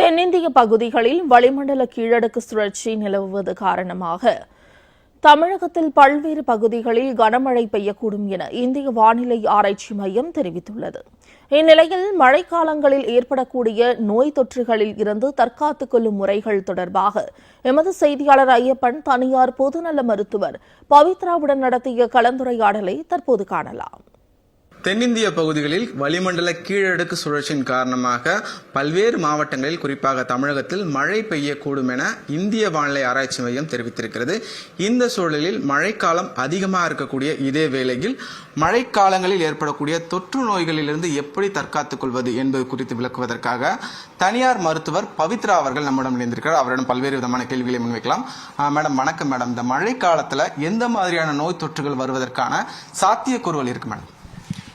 தென்னிந்திய பகுதிகளில் வளிமண்டல கீழடுக்கு சுழற்சி நிலவுவது காரணமாக தமிழகத்தில் பல்வேறு பகுதிகளில் கனமழை பெய்யக்கூடும் என இந்திய வானிலை ஆராய்ச்சி மையம் தெரிவித்துள்ளது. இந்நிலையில் மழைக்காலங்களில் ஏற்படக்கூடிய நோய் தொற்றுகளில் இருந்து தற்காத்துக் கொள்ளும் முறைகள் தொடர்பாக எமது செய்தியாளர் ஐயப்பன் தனியார் பொதுநல மருத்துவர் பவித்ராவுடன் நடத்திய கலந்துரையாடலை தற்போது காணலாம். தென்னிந்திய பகுதிகளில் வளிமண்டல கீழடுக்கு சுழற்சியின் காரணமாக பல்வேறு மாவட்டங்களில் குறிப்பாக தமிழகத்தில் மழை பெய்யக்கூடும் என இந்திய வானிலை ஆராய்ச்சி மையம் தெரிவித்திருக்கிறது. இந்த சூழலில் மழைக்காலம் அதிகமாக இருக்கக்கூடிய இதே வேளையில் மழைக்காலங்களில் ஏற்படக்கூடிய தொற்று நோய்களிலிருந்து எப்படி தற்காத்துக் கொள்வது என்பது குறித்து விளக்குவதற்காக தனியார் மருத்துவர் பவித்ரா அவர்கள் நம்மிடம் இணைந்திருக்கிறார். அவரிடம் பல்வேறு விதமான கேள்விகளை முன்வைக்கலாம். ஆ, மேடம் வணக்கம் மேடம். இந்த மழை எந்த மாதிரியான நோய் தொற்றுகள் வருவதற்கான சாத்தியக்கூறுகள் இருக்கு மேடம்?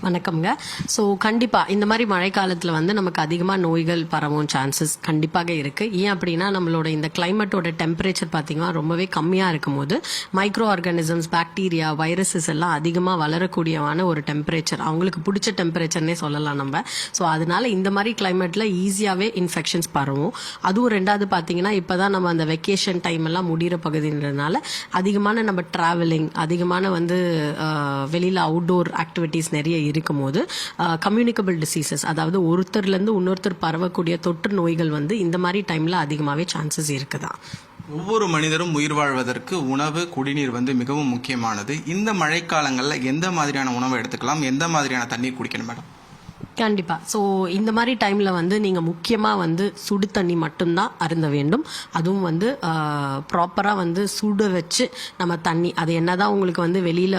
வணக்கம்ங்க. ஸோ கண்டிப்பாக இந்த மாதிரி மழைக்காலத்தில் வந்து நமக்கு அதிகமாக நோய்கள் பரவும் சான்சஸ் கண்டிப்பாக இருக்குது ஏன் அப்படின்னா நம்மளோட இந்த கிளைமேட்டோட டெம்பரேச்சர் பார்த்தீங்கன்னா ரொம்பவே கம்மியாக இருக்கும்போது மைக்ரோ ஆர்கானிசம்ஸ் பாக்டீரியா வைரஸஸ் எல்லாம் அதிகமாக வளரக்கூடியவான ஒரு டெம்பரேச்சர் அவங்களுக்கு பிடிச்ச டெம்பரேச்சர்னே சொல்லலாம் நம்ம. ஸோ அதனால இந்த மாதிரி கிளைமேட்டில் ஈஸியாகவே இன்ஃபெக்ஷன்ஸ் பரவும். அதுவும் ரெண்டாவது பார்த்தீங்கன்னா இப்போ தான் நம்ம அந்த வெக்கேஷன் டைம் எல்லாம் முடிகிற பகுதின்றதுனால அதிகமான நம்ம ட்ராவலிங் அதிகமான வந்து வெளியில் அவுட்டோர் ஆக்டிவிட்டீஸ் நிறைய இருக்கும்போது கம்யூனிகபிள் டிசீசஸ் அதாவது ஒருத்தர்லேருந்து இன்னொருத்தர் பரவக்கூடிய தொற்று நோய்கள் வந்து இந்த மாதிரி டைமில் அதிகமாகவே சான்சஸ் இருக்குதான் ஒவ்வொரு மனிதரும் உயிர் வாழ்வதற்கு உணவு குடிநீர் வந்து மிகவும் முக்கியமானது. இந்த மழைக்காலங்களில் எந்த மாதிரியான உணவை எடுத்துக்கலாம்? எந்த மாதிரியான தண்ணீர் குடிக்கணும் மேடம்? கண்டிப்பாக ஸோ இந்த மாதிரி டைமில் வந்து நீங்கள் முக்கியமாக வந்து சுடு தண்ணி மட்டும்தான் அருந்த வேண்டும். அதுவும் வந்து ப்ராப்பராக வந்து சுட வச்சு நம்ம தண்ணி அது என்னதான் உங்களுக்கு வந்து வெளியில்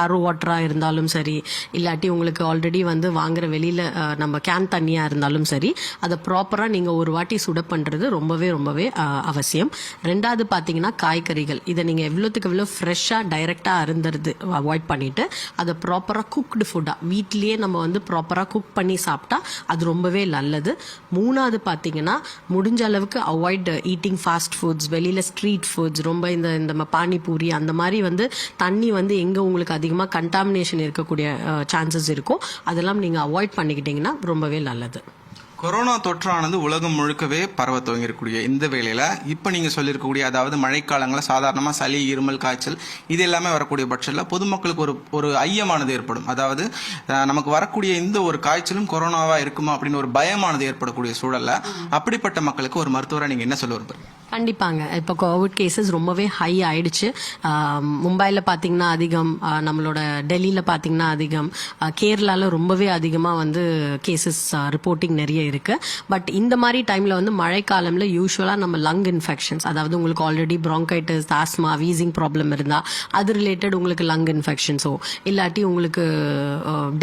ஆர்ஓ வாட்டராக இருந்தாலும் சரி இல்லாட்டி உங்களுக்கு ஆல்ரெடி வந்து வாங்குற வெளியில் நம்ம கேன் தண்ணியாக இருந்தாலும் சரி அதை ப்ராப்பராக நீங்கள் ஒரு வாட்டி சுட பண்ணுறது ரொம்பவே ரொம்பவே அவசியம். ரெண்டாவது பார்த்தீங்கன்னா காய்கறிகள். இதை நீங்கள் எவ்வளோத்துக்கு எவ்வளோ ஃப்ரெஷ்ஷாக டைரெக்டாக அருந்துறது அவாய்ட் பண்ணிவிட்டு அதை ப்ராப்பராக குக்டு ஃபுட்டாக வீட்லேயே நம்ம வந்து ப்ராப்பராக குக் பண்ணி சாப்பிட்டா அது ரொம்பவே நல்லது. மூணாவது பார்த்தீங்கன்னா முடிஞ்ச அளவுக்கு அவாய்ட் ஈட்டிங் ஃபாஸ்ட் ஃபுட்ஸ் வெளியில் ஸ்ட்ரீட் ஃபுட்ஸ் ரொம்ப இந்த இந்த பானிபூரி அந்த மாதிரி வந்து தண்ணி வந்து எங்கே உங்களுக்கு அதிகமாக கண்டாமினேஷன் இருக்கக்கூடிய சான்சஸ் இருக்கும். அதெல்லாம் நீங்கள் அவாய்ட் பண்ணிக்கிட்டீங்கன்னா ரொம்பவே நல்லது. கொரோனா தொற்றானது உலகம் முழுக்கவே பரவ துவங்கிருக்கக்கூடிய இந்த வேளையில இப்ப நீங்க சொல்லியிருக்கக்கூடிய அதாவது மழைக்காலங்களில் சாதாரணமா சளி இருமல் காய்ச்சல் இது எல்லாமே வரக்கூடிய பட்சத்தில் பொதுமக்களுக்கு ஒரு ஒரு ஐயமானது ஏற்படும். அதாவது நமக்கு வரக்கூடிய இந்த ஒரு காய்ச்சலும் கொரோனாவா இருக்குமா அப்படின்னு ஒரு பயமானது ஏற்படக்கூடிய சூழல்ல அப்படிப்பட்ட மக்களுக்கு ஒரு மருத்துவரை நீங்க என்ன சொல்ல விரும்புறீங்க? கண்டிப்பாங்க. இப்போ கோவிட் கேசஸ் ரொம்பவே ஹை ஆயிடுச்சு. மும்பையில் பார்த்தீங்கன்னா அதிகம். நம்மளோட டெல்லியில் பார்த்தீங்கன்னா அதிகம். கேரளாவில் ரொம்பவே அதிகமாக வந்து கேசஸ் ரிப்போர்ட்டிங் நிறைய இருக்குது பட் இந்த மாதிரி டைமில் வந்து மழைக்காலம்ல யூஸ்வலாக நம்ம லங் இன்ஃபெக்ஷன்ஸ் அதாவது உங்களுக்கு already bronchitis asthma wheezing problem இருந்தால் அது ரிலேட்டட் உங்களுக்கு லங் இன்ஃபெக்ஷன்ஸோ இல்லாட்டி உங்களுக்கு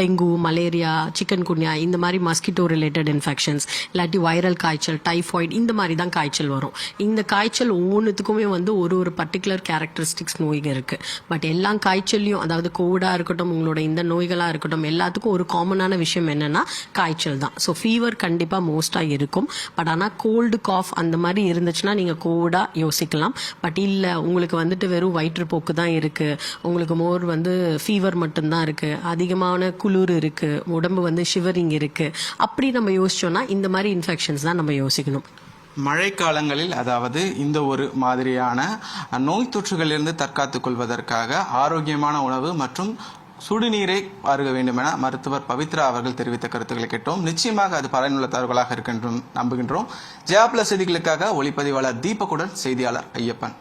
டெங்கு மலேரியா சிக்கன் குன்யா இந்த மாதிரி மஸ்கிட்டோ ரிலேட்டட் இன்ஃபெக்ஷன்ஸ் இல்லாட்டி வைரல் காய்ச்சல் டைஃபாய்டு இந்த மாதிரி தான் காய்ச்சல் வரும். இந்த காய்ச்சல் ஒவ்வொன்றுத்துக்குமே வந்து ஒரு ஒரு பர்டிகுலர் கேரக்டரிஸ்டிக்ஸ் நோய்கள் இருக்குது பட் எல்லா காய்ச்சல்லையும் அதாவது கோவிடாக இருக்கட்டும் உங்களோட இந்த நோய்களாக இருக்கட்டும் எல்லாத்துக்கும் ஒரு காமனான விஷயம் என்னென்னா காய்ச்சல் தான். ஸோ ஃபீவர் கண்டிப்பாக மோஸ்ட்டாக இருக்கும். பட் ஆனால் கோல்டு காஃப் அந்த மாதிரி இருந்துச்சுன்னா நீங்கள் கோவிடாக யோசிக்கலாம். பட் இல்லை உங்களுக்கு வந்துட்டு வெறும் வயிற்றுப்போக்கு தான் இருக்குது உங்களுக்கு மோர் வந்து ஃபீவர் மட்டும்தான் இருக்குது அதிகமான குளிர் இருக்குது உடம்பு வந்து ஷிவரிங் இருக்குது அப்படி நம்ம யோசிச்சோன்னா இந்த மாதிரி இன்ஃபெக்ஷன்ஸ் தான் நம்ம யோசிக்கணும். மழைக்காலங்களில் அதாவது இந்த ஒரு மாதிரியான நோய் தொற்றுகளிலிருந்து தற்காத்துக் கொள்வதற்காக ஆரோக்கியமான உணவு மற்றும் சுடுநீரை அருக வேண்டும் என மருத்துவர் பவித்ரா அவர்கள் தெரிவித்த கருத்துக்களை கேட்டோம். நிச்சயமாக அது பலனுள்ள தகவலாக இருக்கின்றோம் நம்புகின்றோம். ஜெயா பிளஸ் செய்திகளுக்காக ஒளிப்பதிவாளர் தீபக்குடன் செய்தியாளர் ஐயப்பன்.